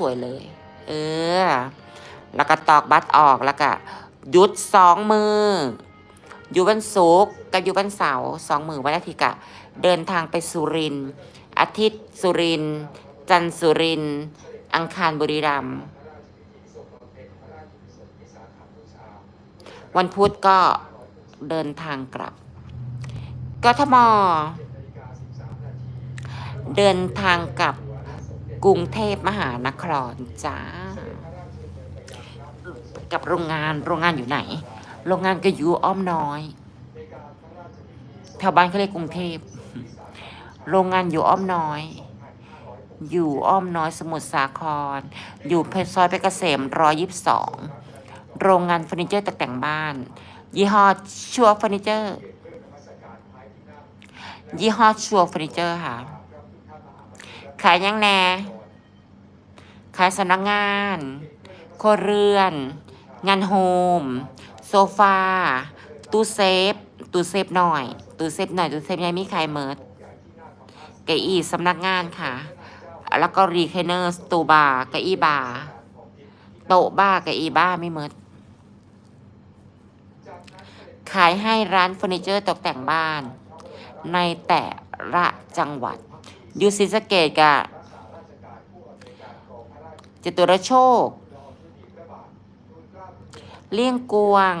สวยเลย เออ แล้วก็ตอกบัตรออกแล้วก็ยุดสองมืออยู่วันศุกร์กับอยู่วันเสาร์สองมือวันอาทิตย์กะเดินทางไปสุรินอาทิตย์สุรินจันสุรินอังคารบุรีรัมย์วันพุธก็เดินทางกลับกทมเดินทางกลับ กรุงเทพมหานครจ้า กับโรงงานโรงงานอยู่ไหน โรงงานก็อยู่อ้อมน้อยแถวบ้านเขาเรียกกรุงเทพ โรงงานอยู่อ้อมน้อย อยู่อ้อมน้อยสมุทรสาคร อยู่เพชรซอยเพชรเกษมร้อยยิบสองโรงงานเฟอร์นิเจอร์ตกแต่งบ้าน ยี่ห้อชัวเฟอร์นิเจอร์ ยี่ห้อชัวเฟอร์นิเจอร์ค่ะ ขายยังแน่ขายสำนักงานครเรือน งานโฮม โซฟา ตู้เซฟ ตู้เซฟหน่อย ตู้เซฟหน่อย ตู้เซฟยังมีใครเมิดเก้าอี้สำนักงานค่ะ แล้วก็รีเคเนอร์ตูบาร์เก้าอี้บาร์โต๊ะบ้าเก้าอี้บ้าไม่เมิดขายให้ร้านเฟอร์นิเจอร์ตกแต่งบ้าน ในแต่ละจังหวัด ยู่ศรีสเกดกะจตุรโชค เลี่ยงกวง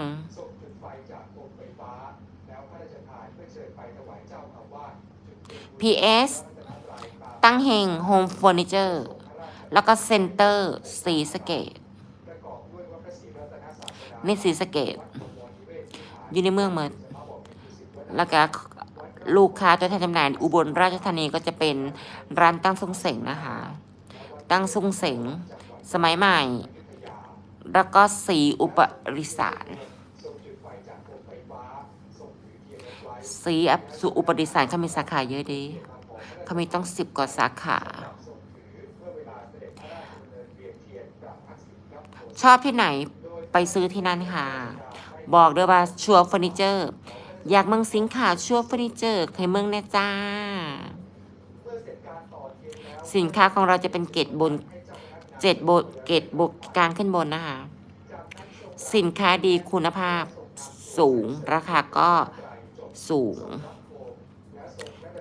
PS ตั้งเฮงโฮมเฟอร์นิเจอร์แล้วก็เซ็นเตอร์สีสเกตนี่สีสเกตอยู่ในเมืองเมิดแล้วก็ ลูกค้าตัวแทนจำหน่ายอุบลราชธานีก็จะเป็นร้านตั้งทรงเสงนะคะ ตั้งทรงเสงสมัยใหม่ แล้วก็สีอุปริสารสีอับสุอุปริสารเขามีสาขาเยอะดีเขามีต้องสิบกว่าสาขา ชอบที่ไหนไปซื้อที่นั่นค่ะ บอกด้วยว่าชัวร์เฟอร์นิเจอร์ อยากเมืองสิงค่ะชัวเฟอร์นิเจอร์เคยเมืองแน่จ้า สินค้าของเราจะเป็นเกรดบนเจ็ดโบเกรดบกลารขึ้นบนนะคะสินค้าดีคุณภาพสูงราคาก็สูง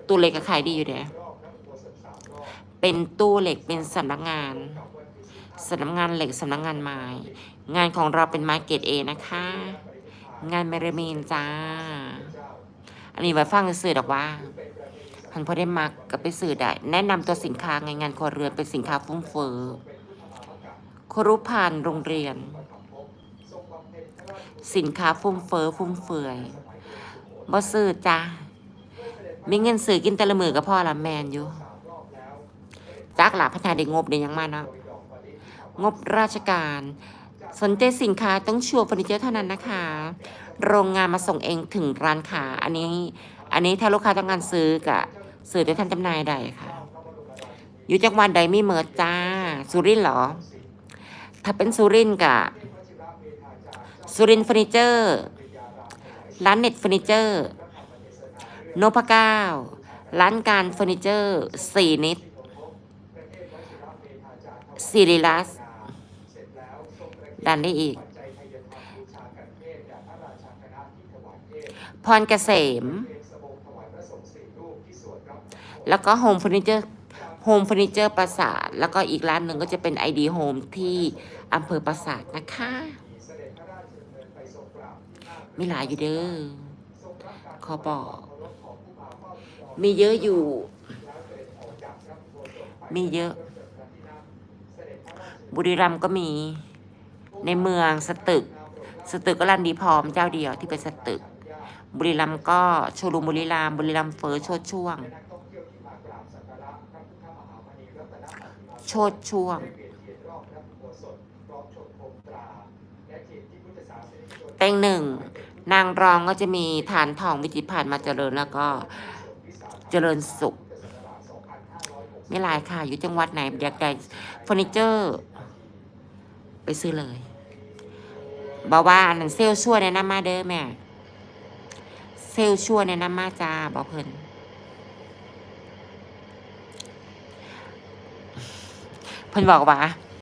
ตู้เหล็กก็ขายดีอยู่เด้เป็นตู้เหล็กเป็นสำนักงานสำนักงานเหล็กสำนักงานไม้ งานของเราเป็นม้เกรดเอนะคะ งานเมรมีนจ้า อันนี้ไว้ฟังสื่อดอกว่าพันพอได้มักก็ไปสื่อได้ แนะนำตัวสินค้าไงงานครัวเรือนเป็นสินค้าฟุ่มเฟือยครุพันโรงเรียน สินค้าฟุ่มเฟือยฟุ่มเฟือยบ่ซื้อจ้ามีเงินซื้อกินแต่ละมือก็พอละแมนอยู่จักหลาพัฒนาได้งบได้ยังมาเนาะงบราชการ สนใจสินค้าต้องชัวร์เฟอร์นิเจอร์เท่านั้นนะคะ โรงงานมาส่งเองถึงร้านค้าอันนี้ อันนี้ถ้าลูกค้าต้องการซื้อกะซื้อได้ท่านจำหน่ายได้ค่ะอยู่จังหวัดใดมีเมิดจ้าสุรินทร์เหรอ ถ้าเป็นสุรินทร์กะสุรินทร์เฟอร์นิเจอร์ร้านเน็ตเฟอร์นิเจอร์โนพเก้าร้านการเฟอร์นิเจอร์สี่นิดสิริลัส ดันได้อีก พรเกษม แล้วก็โฮมเฟอร์นิเจอร์โฮมเฟอร์นิเจอร์ปราสาท แล้วก็อีกร้านหนึ่งก็จะเป็นไอดีโฮมที่อำเภอปราสาทนะคะ มีหลายอยู่เด้อขอบอก มีเยอะอยู่ มีเยอะ บุรีรัมย์ก็มี ในเมืองสตึก สตึกก็รันดีพร้อมเจ้าเดียวที่เป็นสตึก บุรีรัมย์ก็โชว์รูมบุรีรัมย์บุรีรัมย์เฟอร์โชดช่วง โชดช่วง เต็งหนึ่ง นางรองก็จะมีฐานทองวิจิพันธ์มาเจริญแล้วก็เจริญสุขไม่ลายค่ะ อยู่จังหวัดไหนอยากได้เฟอร์นิเจอร์ ไปซื้อเลยบอกว่าอันนั้นเซลชั่วแนะนำมาเด้อแม่ เซลชั่วแนะนำมาจ้าบอกเพิ่นเพิ่นบอกว่า